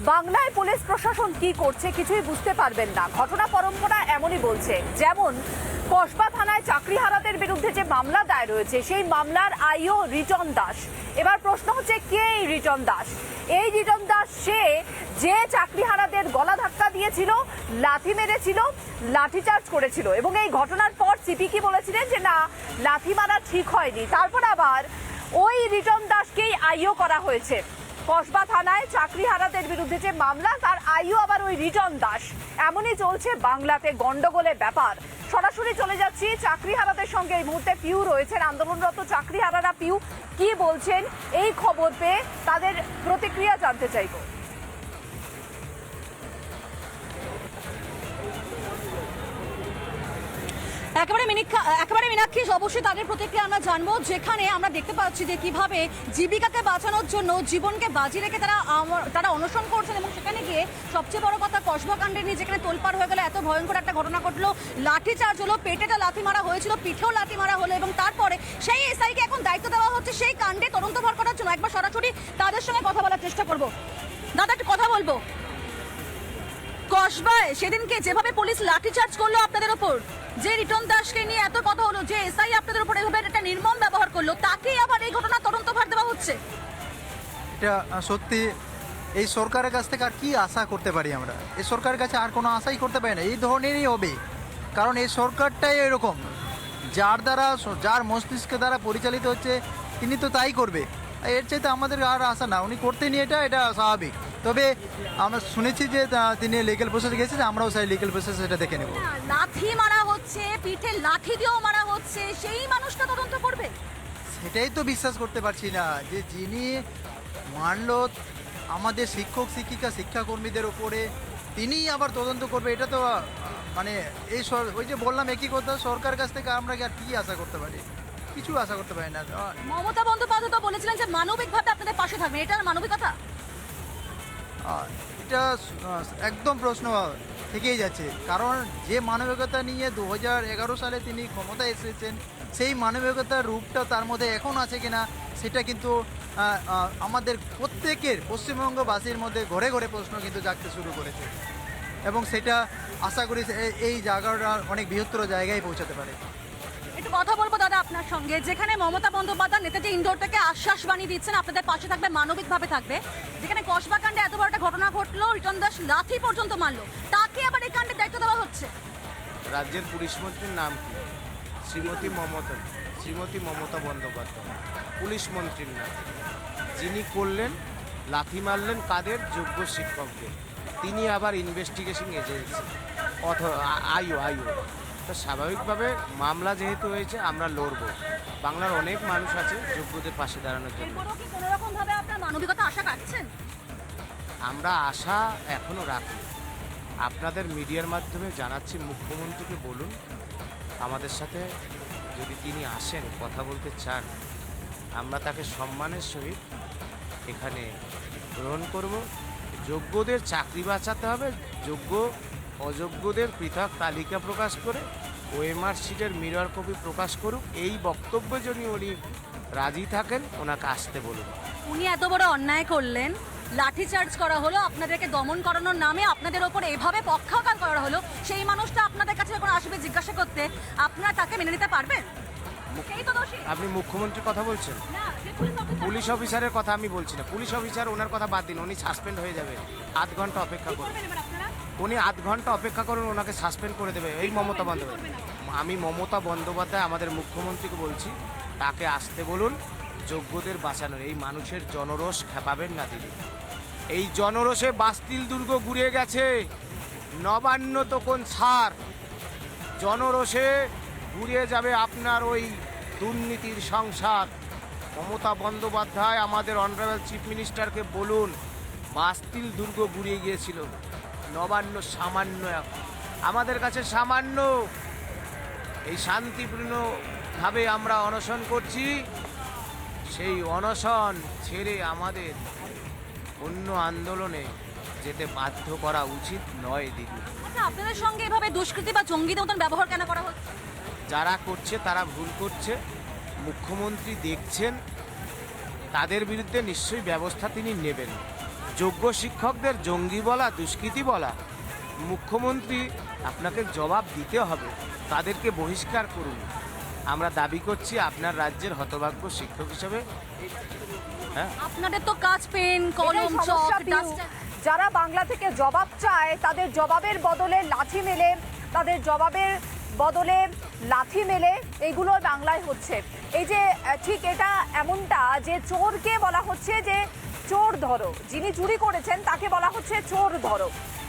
বাংলায় পুলিশ প্রশাসন কি করছে কিছুই বুঝতে পারবেন না। ঘটনা পরম্পরা এমনই বলছে। যেমন, কসবা থানায় চাকরি চাকরিহারাদের বিরুদ্ধে যে মামলা দায়ের হয়েছে সেই মামলার আইও রিটন দাস। এবার প্রশ্ন হচ্ছে, কে এই রিটন দাস? এই রিটন দাস সে যে চাকরিহারাদের গলা ধাক্কা দিয়েছিল, লাথি মেরেছিল, লাঠিচার্জ করেছিল এবং এই ঘটনার পর সিপি কি বলেছিলেন যে, না, লাথি মারা ঠিক হয়নি। তারপর আবার ওই রিটন দাসকেই আইও করা হয়েছে। কসবা থানায় চাকরি চাকরিহারাদের বিরুদ্ধে যে মামলা, তার আইও আবার ওই রিজন দাস। এমনই চলছে বাংলাতে গন্ডগোলের ব্যাপার। সরাসরি চলে যাচ্ছি চাকরিহারাদের সঙ্গে। এই মুহূর্তে পিউ রয়েছেন, আন্দোলনরত চাকরিহারারা। পিউ, কি বলছেন? এই খবর পেয়ে তাদের প্রতিক্রিয়া জানতে চাইব। একেবারে একেবারে মীনাক্ষী অবশ্যই তাদের প্রতিক্রিয়া আমরা জানব, যেখানে আমরা দেখতে পাচ্ছি যে কীভাবে জীবিকাকে বাঁচানোর জন্য জীবনকে বাজি রেখে তারা তারা অনশন করছেন এবং সেখানে গিয়ে সবচেয়ে বড় কথা কসবা কাণ্ডে নিয়ে যেখানে তোলপাড় হয়ে গেল, এত ভয়ঙ্কর একটা ঘটনা ঘটলো। লাঠি চার্জ হলো পেটেটা লাথি মারা হয়েছিল, পিঠেও লাথি মারা হলো এবং তারপরে সেই এসআইকে এখন দায়িত্ব দেওয়া হচ্ছে, সেই কাণ্ডে তদন্ত ভার করার জন্য। একবার সরাসরি তাদের সঙ্গে কথা বলার চেষ্টা করব। দাদা, একটু কথা বলব। কসবায় সেদিনকে যেভাবে পুলিশ লাঠিচার্জ করল আপনাদের ওপর, যে রিটন দাসকে নিয়ে এত কথা হলো, যে এসআই আপনাদের উপর এভাবে একটা নির্মম ব্যবহার করল তাকেই আবার এই ঘটনা তদন্ত ভার দেওয়া হচ্ছে? এটা সত্যি, এই সরকারের কাছ থেকে আর কি আশা করতে পারি আমরা? এই সরকারের কাছে আর কোনো আশাই করতে পারি না, এই ধরনেরই হবে। কারণ এই সরকারটাই এরকম, যার দ্বারা, যার মস্তিষ্ক দ্বারা পরিচালিত হচ্ছে, তিনি তো তাই করবে। এর চাইতে আমাদের আর আশা না, উনি করতে নিয়ে এটা এটা স্বাভাবিক। তবে আমরা শুনেছি যে তিনি লিগেল প্রসেস গেছে আমরাও সেই লিগেল প্রসেস এটা দেখে নেব। লাঠি মারা হচ্ছে পিঠে লাঠি দিয়েও মারা হচ্ছে সেই মানুষটা তদন্ত করবে? সেটাই তো বিশ্বাস করতে পারছি না যে যিনি মানলো আমাদের শিক্ষক শিক্ষিকা শিক্ষাকর্মীদের ওপরে তিনিই আবার তদন্ত করবে এটা তো মানে এই ওই যে বললাম একই কথা সরকার কাছ থেকে আমরা কি আর কি আশা করতে পারি? কিছু আশা করতে পারি না। মমতা বন্দ্যোপাধ্যায় তো বলেছিলেন যে মানবিকভাবে আপনাদের পাশে থাকবে এটা মানবিকতা? এটা একদম প্রশ্ন থেকেই যাচ্ছে। কারণ যে মানবিকতা নিয়ে দু সালে তিনি ক্ষমতায় এসেছেন, সেই মানবিকতার রূপটা তার মধ্যে এখন আছে কিনা, সেটা কিন্তু আমাদের প্রত্যেকের পশ্চিমবঙ্গবাসীর মধ্যে ঘরে ঘরে প্রশ্ন কিন্তু জাগতে শুরু করেছে। এবং সেটা আশা করি এই জায়গাটা অনেক বৃহত্তর জায়গায় পৌঁছাতে পারে। একটু কথা বলব দাদা আপনার সঙ্গে। যেখানে মমতা বন্দ্যোপাধ্যায় নেতাজি ইন্দোর থেকে আশ্বাস বানিয়ে দিচ্ছেন, আপনাদের পাশে থাকবে, মানবিকভাবে থাকবে। যেখানে কসবা কাণ্ডে এত বড় একটা ঘটনা ঘটলো, রিটন দাস লাথি পর্যন্ত মারলো। তাকে আবার এই কাণ্ডের দায়িত্ব দেওয়া হচ্ছে। রাজ্যের পুলিশ মন্ত্রীর নাম কি? শ্রীমতী মমতা শ্রীমতী মমতা বন্দ্যোপাধ্যায়। পুলিশ মন্ত্রীর নাম। যিনি করলেন, লাথি মারলেন কাদের? যোগ্য শিক্ষকদের। তিনি আবার ইনভেস্টিগেশন এজেন্সি অথ আইও আইও। তো স্বাভাবিকভাবে মামলা যেহেতু হয়েছে আমরা লড়ব। বাংলার অনেক মানুষ আছে যোগ্যদের পাশে দাঁড়ানোর জন্য। মানবিকতা আশা আমরা আশা এখনও রাখি। আপনাদের মিডিয়ার মাধ্যমে জানাচ্ছি মুখ্যমন্ত্রীকে বলুন আমাদের সাথে যদি তিনি আসেন কথা বলতে চান আমরা তাকে সম্মানের সহিত এখানে গ্রহণ করব। যোগ্যদের চাকরি বাঁচাতে হবে যোগ্য অযোগ্যদের পৃথক তালিকা প্রকাশ করে ওএমআর শিটের মিরর কপি প্রকাশ করুক এই বক্তব্য যদি উনি রাজি থাকেন ওনাকে আসতে বলুন। উনি এত বড় অন্যায় করলেন লাঠি চার্জ করা হলো আপনাদেরকে দমন করানোর নামে আপনাদের ওপর এভাবে পক্ষাঘাত করা হলো সেই মানুষটা আপনাদের কাছে যখন আসবে জিজ্ঞাসা করতে আপনারা তাকে মেনে নিতে পারবেন? আপনি মুখ্যমন্ত্রীর কথা বলছেন? পুলিশ অফিসারের কথা। আমি বলছি না। পুলিশ অফিসার ওনার কথা বাদ দিন উনি সাসপেন্ড হয়ে যাবে। আধ ঘণ্টা অপেক্ষা করুন। উনি আধ ঘণ্টা অপেক্ষা করুন, ওনাকে সাসপেন্ড করে দেবে। এই মমতা বন্দ্যোপাধ্যায়। আমি মমতা বন্দ্যোপাধ্যায় আমাদের মুখ্যমন্ত্রীকে বলছি, তাকে আসতে বলুন, যোগ্যদের বাঁচানোর। এই মানুষের জনরোষ খেপাবেন না দিদি এই জনরোষে বাস্তিল দুর্গ ঘুরে গেছে। নবান্ন তখন ছাড় জনরোষে ঘুরিয়ে যাবে আপনার ওই দুর্নীতির সংসার। মমতা বন্দ্যোপাধ্যায় আমাদের অনারেবল চিফ মিনিস্টারকে বলুন, বাস্তিল দুর্গ ঘুরিয়ে গিয়েছিল। নবান্ন সামান্য এখন। আমাদের কাছে সামান্য। এই শান্তিপূর্ণভাবে আমরা অনশন করছি। সেই অনশন ছেড়ে আমাদের অন্য আন্দোলনে যেতে বাধ্য করা উচিত নয় দিদি। আচ্ছা আপনাদের সঙ্গে এভাবে দুষ্কৃতি বা জঙ্গিদের মতন ব্যবহার কেন করা হচ্ছে? যারা করছে তারা ভুল করছে। মুখ্যমন্ত্রী দেখছেন তাদের বিরুদ্ধে নিশ্চয়ই ব্যবস্থা তিনি নেবেন। যোগ্য শিক্ষকদের জঙ্গি বলা দুষ্কৃতী বলা। মুখ্যমন্ত্রী আপনাকে জবাব দিতে হবে। তাদেরকে বহিষ্কার করুন। আমরা দাবি করছি আপনার রাজ্যের হতভাগ্য শিক্ষক হিসেবে। হ্যাঁ? আপনাদের তো কাজ পেন কলম চক যারা বাংলা থেকে জবাব চায় তাদের জবাবের বদলে লাঠি মেলে তাদের জবাবের বদলে লাঠি মেলে এইগুলো বাংলায় হচ্ছে। এই যে ঠিক এটা এমনটা যে চোরকে বলা হচ্ছে যে চোর ধরো। যিনি চুরি করেছেন, তাকে বলা হচ্ছে চোর ধরো।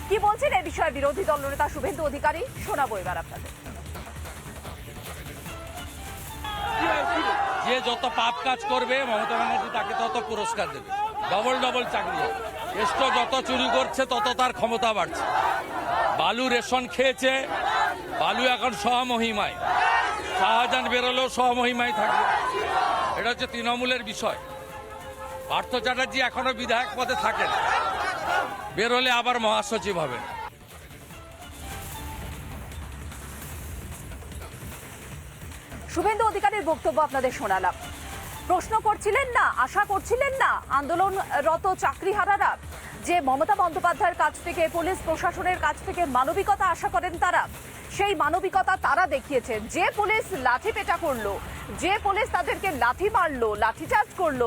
কি বলছেন এ বিষয়ে বিরোধী দলনেতা শুভেন্দু অধিকারী? শোনাবো এবার আপনাদের। যে যত পাপ কাজ করবে, মমতা ব্যানার্জি তাকে তত পুরস্কার দেবে। ডবল ডবল চাকরি হবে। যত চুরি করছে, তত তার ক্ষমতা বাড়ছে। বালু রেশন খেয়েছে, বালু এখন সহমহিমায় শাহজাহান বেরোলেও স্বমহিমায় থাকবে। এটা হচ্ছে তৃণমূলের বিষয়। পার্থ চ্যাটার্জি এখনও বিধায়ক পদে থাকেন। বেরোলে আবার মহাসচিব হবেন। শুভেন্দু অধিকারীর বক্তব্য আপনাদের শোনালাম। প্রশ্ন করছিলেন না, আশা করছিলেন না, আন্দোলনরত চাকরিহারারা যে মমতা বন্দ্যোপাধ্যায়ের কাছ থেকে, পুলিশ প্রশাসনের কাছ থেকে মানবিকতা আশা করেন তারা, সেই মানবিকতা তারা দেখিয়েছেন যে পুলিশ লাঠি পেটা করল, যে পুলিশ তাদেরকে লাঠি মারলো, লাঠিচার্জ করল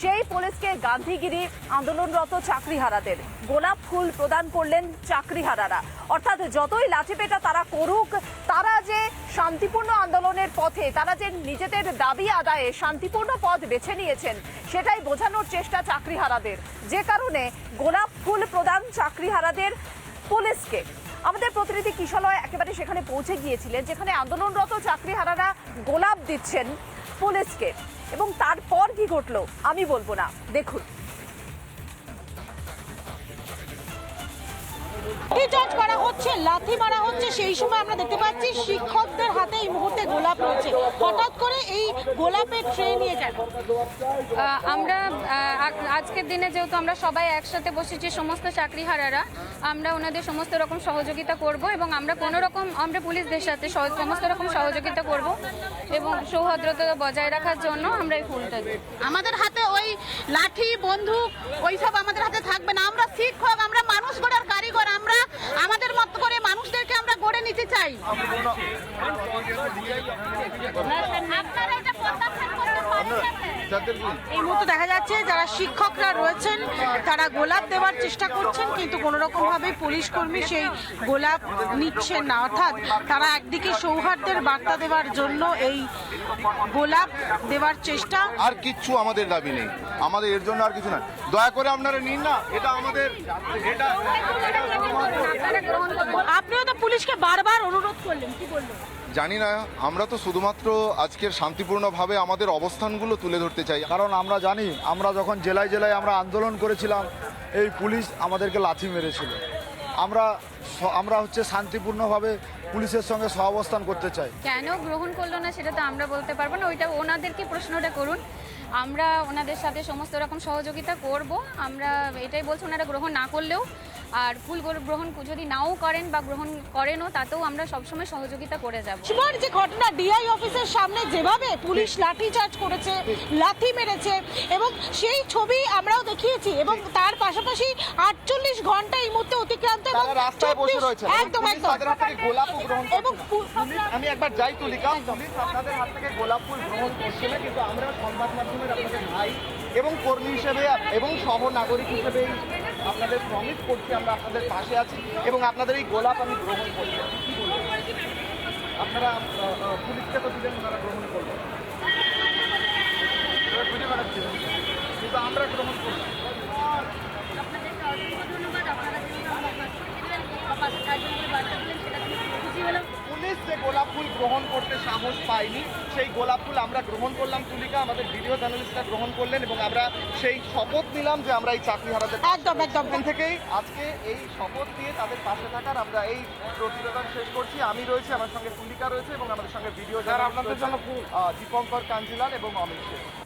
সেই পুলিশকে গান্ধীগিরি আন্দোলনরত চাকরিহারাদের গোলাপ ফুল প্রদান করলেন চাকরিহারারা। অর্থাৎ যতই লাঠিপেটা তারা করুক, তারা যে শান্তিপূর্ণ আন্দোলনের পথে, তারা যে নিজেদের দাবি আদায়ে শান্তিপূর্ণ পথ বেছে নিয়েছেন, সেটাই বোঝানোর চেষ্টা চাকরিহারাদের। যে কারণে গোলাপ ফুল প্রদান চাকরিহারাদের পুলিশকে। আমাদের প্রতিনিধি কিশলয় একেবারে সেখানে পৌঁছে গিয়েছিলেন, যেখানে আন্দোলনরত চাকরিহারারা গোলাপ দিচ্ছেন পুলিশকে। এবং তারপর কি ঘটলো আমি বলব না। দেখুন লাঠিচার্জ করা হচ্ছে লাথি মারা হচ্ছে সেই সময় আমরা দেখতে পাচ্ছি শিক্ষকদের হাতে এই মুহূর্তে গোলাপ রয়েছে। হঠাৎ করে এই গোলাপের ট্রে নিয়ে কেন আমরা আজকের দিনে যেহেতু আমরা সবাই একসাথে বসেছি সমস্ত চাকরিহারারা আমরা ওনাদের সমস্ত রকম সহযোগিতা করব এবং আমরা কোনো রকম আমরা পুলিশদের সাথে সহ- সমস্ত রকম সহযোগিতা করব এবং সৌহার্দ্যতা বজায় রাখার জন্য আমরা এই ফুলটা দিই। আমাদের হাতে ওই লাঠি, বন্দুক, ওইসব আমাদের হাতে থাকবে না। আমরা শিক্ষক, আমরা মানুষ গড়ার কারিগর, আমরা আমাদের মত করে মানুষদেরকে আমরা গড়ে নিতে চাই। আপনারা এটা প্রত্যাখ্যান করতে পারছেন এই মুহূর্তে দেখা যাচ্ছে যারা শিক্ষকরা রয়েছেন তারা গোলাপ দেওয়ার চেষ্টা করছেন কিন্তু কোনো রকম ভাবে পুলিশ কর্মী সেই গোলাপ নিচ্ছেন না। অর্থাৎ তারা একদিকে সৌহার্দ্যের বার্তা দেওয়ার জন্য এই গোলাপ দেওয়ার চেষ্টা। আর কিচ্ছু আমাদের দাবি নেই। আমাদের এর জন্য আর কিছু না। দয়া করে আপনারা নিন না এটা আমাদের এটা আপনিও তো পুলিশকে বারবার অনুরোধ করলেন কি বললেন? জানি না, আমরা তো শুধুমাত্র আজকের শান্তিপূর্ণভাবে আমাদের অবস্থানগুলো তুলে ধরতে চাই। কারণ আমরা জানি, আমরা যখন জেলায় জেলায় আমরা আন্দোলন করেছিলাম, এই পুলিশ আমাদেরকে লাথি মেরেছিল। আমরা আমরা হচ্ছে শান্তিপূর্ণভাবে পুলিশের সঙ্গে সহাবস্থান করতে চাই। কেন গ্রহণ করল না সেটা তো আমরা বলতে পারব না, ওইটা ওনাদেরকে প্রশ্নটা করুন। আমরা ওনাদের সাথে সমস্ত রকম সহযোগিতা করব। আমরা এটাই বলছি ওনারা গ্রহণ না করলেও আর ফুল গ্রহণ যদি নাও করেন বা গ্রহণ করেনও তাতেও আমরা সবসময় সহযোগিতা করে যাব। এবার যে ঘটনা ডিআই অফিসের সামনে যেভাবে পুলিশ লাঠি চার্জ করেছে লাথি মেরেছে এবং সেই ছবি আমরাও দেখিয়েছি এবং তার পাশাপাশি আটচল্লিশ ঘণ্টা এই মুহূর্তে অতিক্রান্ত এবং তারা রাস্তায় বসে রয়েছে। একদম একদম তাদের হাত থেকে গোলাপও গ্রহণ এবং আমি একবার যাই তুলিকা। পুলিশ আপনাদের হাত থেকে গোলাপ ফুল গ্রহণ করছে না কিন্তু আমরা সংবাদ মাধ্যমের আপনাদের ভাই এবং কর্মী হিসেবে এবং সহ নাগরিক হিসেবে আপনাদের প্রমিস করছি আমরা আপনাদের পাশে আছি এবং আপনাদের এই গোলাপ আমি গ্রহণ করছি। আপনারা পুলিশকে তো দিলেন ওনারা গ্রহণ করবেন বেড়াচ্ছিলেন কিন্তু আমরা গ্রহণ করলাম পুলিশ যে গোলাপ ফুল গ্রহণ করতে সাহস পায়নি সেই গোলাপ ফুল আমরা গ্রহণ করলাম তুলিকা আমাদের ভিডিও জার্নালিস্টরা গ্রহণ করলেন এবং আমরা সেই শপথ নিলাম যে আমরা এই চাকরি হারাতে একদম একদম। থেকেই আজকে এই শপথ দিয়ে তাদের পাশে থাকার আমরা এই প্রতিবেদন শেষ করছি। আমি রয়েছি আমার সঙ্গে তুলিকা রয়েছে এবং আমাদের সঙ্গে ভিডিও আপনাদের জন্য দীপঙ্কর কাঞ্জিলাল এবং অমিত সেন